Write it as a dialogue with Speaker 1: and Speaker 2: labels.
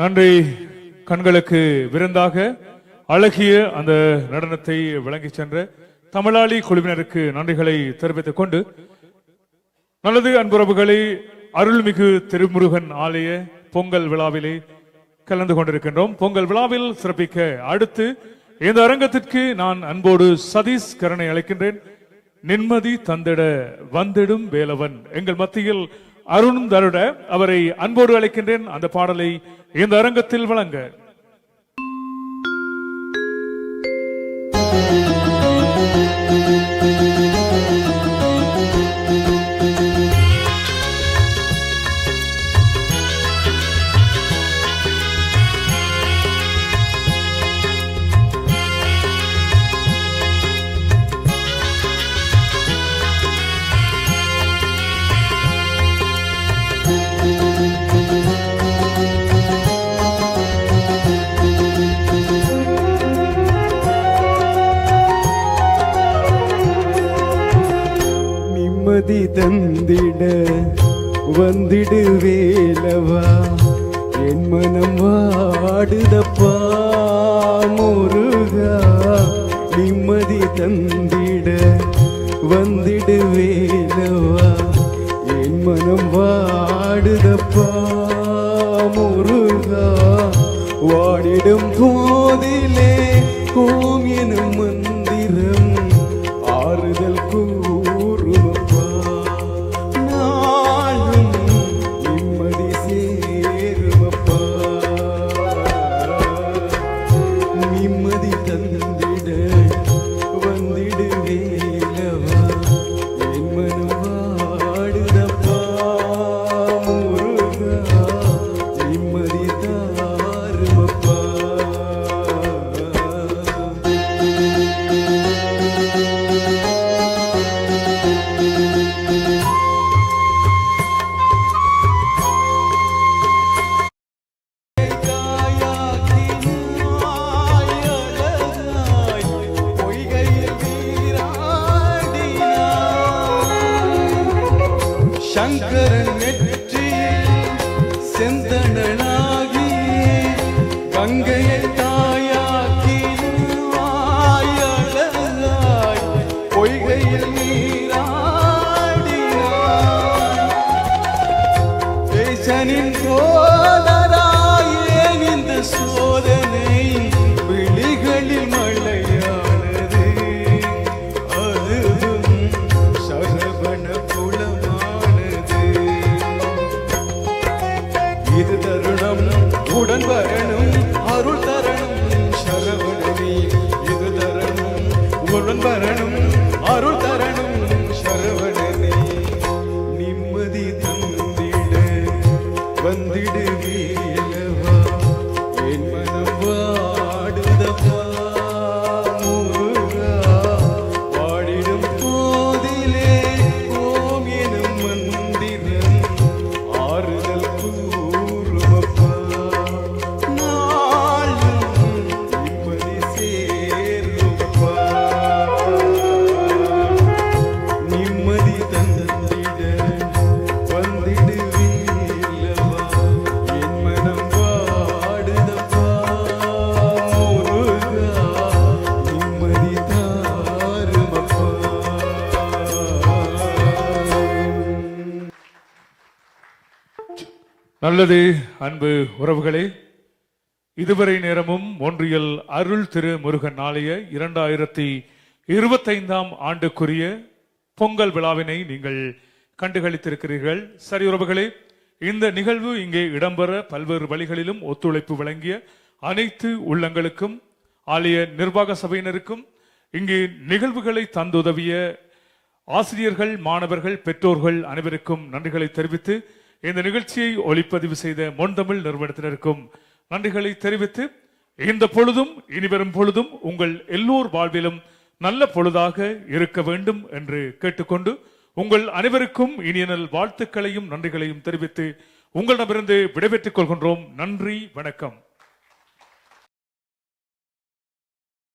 Speaker 1: நன்றி. கண்களுக்கு விருந்தாக அழகிய அந்த நடனத்தை விளங்கி சென்ற தமிழாளி குழுவினருக்கு நன்றிகளை தெரிவித்துக் கொண்டு நல்லது அன்புறவுகளை அருள்மிகு திருமுருகன் ஆலய பொங்கல் விழாவிலே கலந்து கொண்டிருக்கின்றோம். பொங்கல் விழாவில் சிறப்பிக்க அடுத்து இந்த அரங்கத்திற்கு நான் அன்போடு சதீஷ் கரனை அழைக்கின்றேன். நிம்மதி தந்திட வந்திடும் வேலவன். எங்கள் மத்தியில் அருண் தருட அவரை அன்போடு அழைக்கின்றேன். அந்த பாடலை இந்த அரங்கத்தில் வழங்க
Speaker 2: நிம்மதி தந்திட வந்திடு வேலவா. என் மனம் வாடுதப்பா முருகா. நிம்மதி தந்திட வந்திடு வேலவா. என் மனம் வாடுதப்பா முருகா. வாடிடும் போதிலே கோம் எனும் மந்திரம் சங்கரன் நெற்றியில் செந்தணனாகி கங்கையை தாயாக்கி அழகாய் பொய்கையில் நீராடினாய். தேசனின் சோதராயே இந்த சோதனை வந்திடு
Speaker 1: நல்லது அன்பு உறவுகளே. இதுவரை நேரமும் ஒன்றியல் அருள் திரு முருகன் ஆலய இரண்டாயிரத்தி இருபத்தைந்தாம் ஆண்டுக்குரிய பொங்கல் விழாவினை நீங்கள் கண்டுகளித்திருக்கிறீர்கள். சரி உறவுகளே இந்த நிகழ்வு இங்கே இடம்பெற பல்வேறு வழிகளிலும் ஒத்துழைப்பு வழங்கிய அனைத்து உள்ளங்களுக்கும் ஆலய நிர்வாக சபையினருக்கும் இங்கே நிகழ்வுகளை தந்துதவிய ஆசிரியர்கள் மாணவர்கள் பெற்றோர்கள் அனைவருக்கும் நன்றிகளை தெரிவித்து இந்த நிகழ்ச்சியை ஒளிப்பதிவு செய்த மொன்தமிழ் நிறுவனத்தினருக்கும் நன்றிகளை தெரிவித்து இந்த பொழுதும் இனிவரும் பொழுதும் உங்கள் எல்லோர் வாழ்விலும் நல்ல பொழுதாக இருக்க வேண்டும் என்று கேட்டுக்கொண்டு உங்கள் அனைவருக்கும் இனிய நல் வாழ்த்துக்களையும் நன்றிகளையும் தெரிவித்து உங்களிடமிருந்து விடைபெற்றுக் கொள்கின்றோம். நன்றி வணக்கம்.